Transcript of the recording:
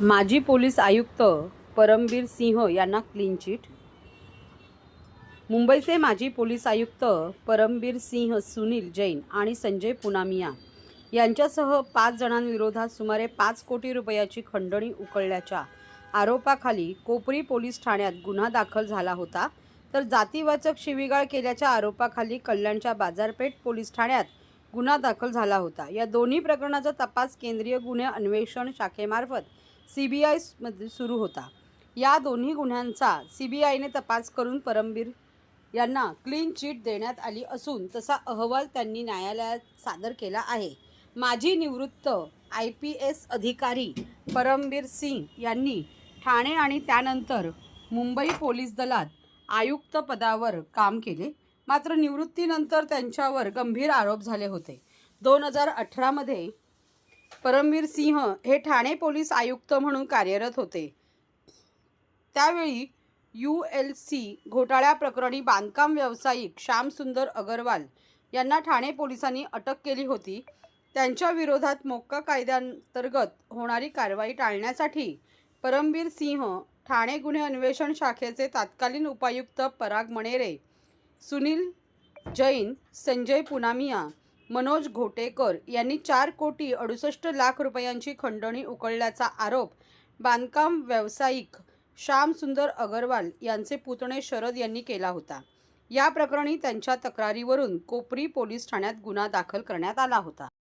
माजी पोलीस आयुक्त परमबीर सिंह यांना क्लीन चिट मुंबईचे माजी पोलीस आयुक्त परमबीर सिंह सुनील जैन आणि संजय पुनामिया यांच्यासह पाच जणांविरोधात सुमारे पाच कोटी रुपयाची खंडणी उकळल्याच्या आरोपाखाली कोपरी पोलीस ठाण्यात गुन्हा दाखल झाला होता. तर जातीवाचक शिवीगाळ केल्याच्या आरोपाखाली कल्याणच्या बाजारपेठ पोलीस ठाण्यात गुन्हा दाखल झाला होता. या दोन्ही प्रकरणाचा तपास केंद्रीय गुन्हे अन्वेषण शाखेमार्फत सी बी आयमध्ये सुरू होता. या दोन्ही गुन्ह्यांचा सी बी आयने तपास करून परमबीर यांना क्लीन चिट देण्यात आली असून तसा अहवाल त्यांनी न्यायालयात सादर केला आहे. माजी निवृत्त आय पी एस अधिकारी परमबीर सिंग यांनी ठाणे आणि त्यानंतर मुंबई पोलीस दलात आयुक्त पदावर काम केले. मात्र निवृत्तीनंतर त्यांच्यावर गंभीर आरोप झाले होते. दोन हजार अठरामध्ये परमवीर सिंह हे ठाणे पोलीस आयुक्त म्हणून कार्यरत होते. त्यावेळी यू एल सी घोटाळ्याप्रकरणी बांधकाम व्यावसायिक श्यामसुंदर अगरवाल यांना ठाणे पोलिसांनी अटक केली होती. त्यांच्या विरोधात मोक्का कायद्यांतर्गत होणारी कारवाई टाळण्यासाठी परमबीर सिंह ठाणे गुन्हे अन्वेषण शाखेचे तत्कालीन उपायुक्त पराग मणेरे सुनील जैन संजय पुनामिया मनोज घोटेकर यांनी चार कोटी अडुसष्ट लाख रुपयांची खंडणी उकळल्याचा आरोप बांधकाम व्यावसायिक श्यामसुंदर अगरवाल यांचे पुतणे शरद यांनी केला होता. या प्रकरणी त्यांच्या तक्रारीवरून कोपरी पोलीस ठाण्यात गुन्हा दाखल करण्यात आला होता.